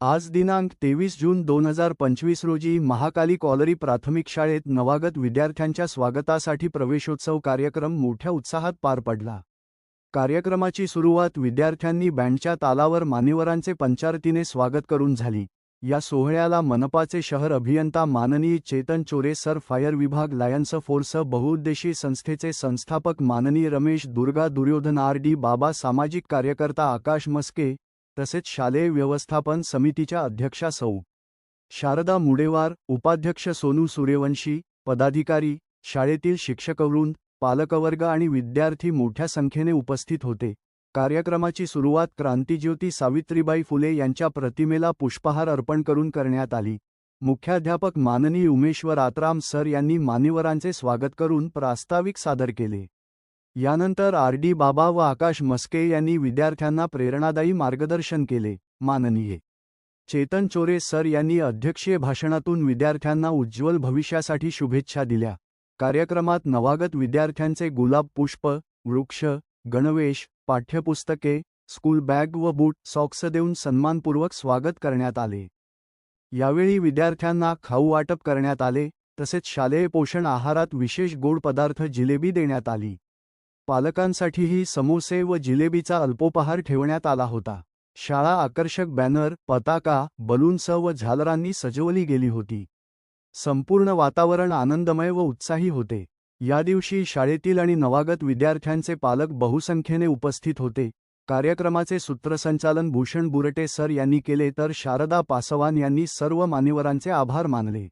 आज दिनांक तेवीस जून दोन हजार पंचवीस रोजी महाकाली कॉलरी प्राथमिक शाळेत नवागत विद्यार्थ्यांच्या स्वागतासाठी प्रवेशोत्सव कार्यक्रम मोठ्या उत्साहात पार पडला. कार्यक्रमाची सुरुवात विद्यार्थ्यांनी बँडच्या तालावर मान्यवरांचे पंचारतीने स्वागत करून झाली. या सोहळ्याला मनपाचे शहर अभियंता माननीय चेतन चोरे सर फायर विभाग लायन्स फोर्स बहुउद्देशी संस्थेचे संस्थापक माननीय रमेश दुर्गा दुर्योधन आर डी बाबा सामाजिक कार्यकर्ता आकाश मस्के तसेच शालेय व्यवस्थापन समितीच्या अध्यक्षा सौ. शारदा मुडेवार उपाध्यक्ष सोनू सूर्यवंशी पदाधिकारी शाळेतील शिक्षकवृंद पालकवर्ग आणि विद्यार्थी मोठ्या संख्येने उपस्थित होते. कार्यक्रमाची सुरुवात क्रांतिज्योती सावित्रीबाई फुले यांच्या प्रतिमेला पुष्पहार अर्पण करून करण्यात आली. मुख्याध्यापक माननीय उमेश्वर आत्राम सर यांनी मान्यवरांचे स्वागत करून प्रास्ताविक सादर केले. यानंतर आर डी बाबा व आकाश मस्के यांनी विद्यार्थ्यांना प्रेरणादायी मार्गदर्शन केले. माननीय. चेतन चोरे सर यांनी अध्यक्षीय भाषणातून विद्यार्थ्यांना उज्ज्वल भविष्यासाठी शुभेच्छा दिल्या. कार्यक्रमात नवागत विद्यार्थ्यांचे गुलाब पुष्प वृक्ष गणवेश पाठ्यपुस्तके स्कूल बॅग व बूट सॉक्स देऊन सन्मानपूर्वक स्वागत करण्यात आले. यावेळी विद्यार्थ्यांना खाऊ वाटप करण्यात आले तसेच शालेय पोषण आहारात विशेष गोड पदार्थ जिलेबी देण्यात आली. पालकांसाठीही समोसे व जिलेबीचा अल्पोपहार ठेवण्यात आला होता. शाळा आकर्षक बॅनर पताका बलून्स व झालरांनी सजवली गेली होती. संपूर्ण वातावरण आनंदमय व उत्साही होते. या दिवशी शाळेतील आणि नवागत विद्यार्थ्यांचे पालक बहुसंख्येने उपस्थित होते. कार्यक्रमाचे सूत्रसंचालन भूषण बुरटे सर यांनी केले तर शारदा पासवान यांनी सर्व मान्यवरांचे आभार मानले.